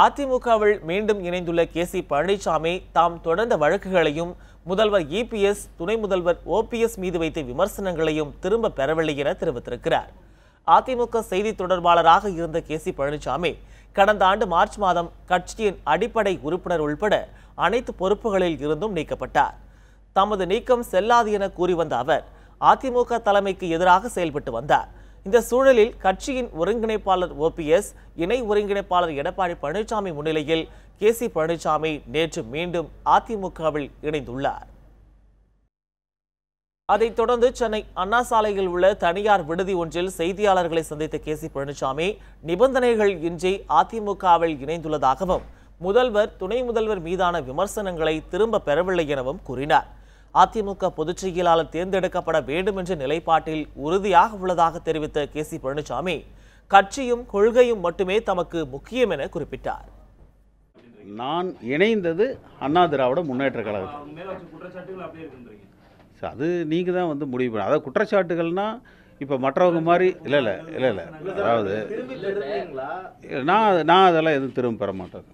அதிமுகவில் மீண்டும் இணைந்துள்ள கே சி பழனிசாமி தாம் தொடர்ந்த வழக்குகளையும் முதல்வர் இபிஎஸ் துணை முதல்வர் ஓபிஎஸ் மீது வைத்த விமர்சனங்களையும் திரும்ப பெறவில்லை என தெரிவித்திருக்கிறார். அதிமுக செய்தி தொடர்பாளராக இருந்த கே சி பழனிசாமி கடந்த ஆண்டு மார்ச் மாதம் கட்சியின் அடிப்படை உறுப்பினர் உள்பட அனைத்து பொறுப்புகளில் இருந்தும் நீக்கப்பட்டார். தமது நீக்கம் செல்லாது என கூறி வந்த அவர் அதிமுக தலைமைக்கு எதிராக செயல்பட்டு வந்தார். இந்த சூழலில் கட்சியின் ஒருங்கிணைப்பாளர் ஓபிஎஸ் இணை ஒருங்கிணைப்பாளர் எடப்பாடி பழனிசாமி முன்னிலையில் கே சி பழனிசாமி நேற்று மீண்டும் அதிமுகவில் இணைந்துள்ளார். அதைத் தொடர்ந்து சென்னை அண்ணா சாலையில் உள்ள தனியார் விடுதி ஒன்றில் செய்தியாளர்களை சந்தித்த கே சி பழனிசாமி நிபந்தனைகள் இன்றி அதிமுகவில் இணைந்துள்ளதாகவும் முதல்வர் துணை முதல்வர் மீதான விமர்சனங்களை திரும்ப பெறவில்லை எனவும் கூறினார். அதிமுக பொதுச் செயலாளர் தேர்ந்தெடுக்கப்பட வேண்டும் என்ற நிலைப்பாட்டில் உறுதியாக உள்ளதாக தெரிவித்த கே சி பழனிசாமி கட்சியும் கொள்கையும் மட்டுமே தமக்கு முக்கியம் என குறிப்பிட்டார். நான் இணைந்தது அண்ணா திராவிட முன்னேற்ற கழகம் அவங்க மேல வச்ச குற்றச்சாட்டுகள் அப்படியே இருக்குன்றீங்க சரி, அது நீங்கள் தான் வந்து முடிவு பண்ண அதாவது குற்றச்சாட்டுகள்னால் இப்போ மற்றவங்க மாதிரி இல்லை இல்லை இல்லை இல்லை அதாவது நான் நான் அதெல்லாம் எதுவும் திரும்ப பெற மாட்டேன்.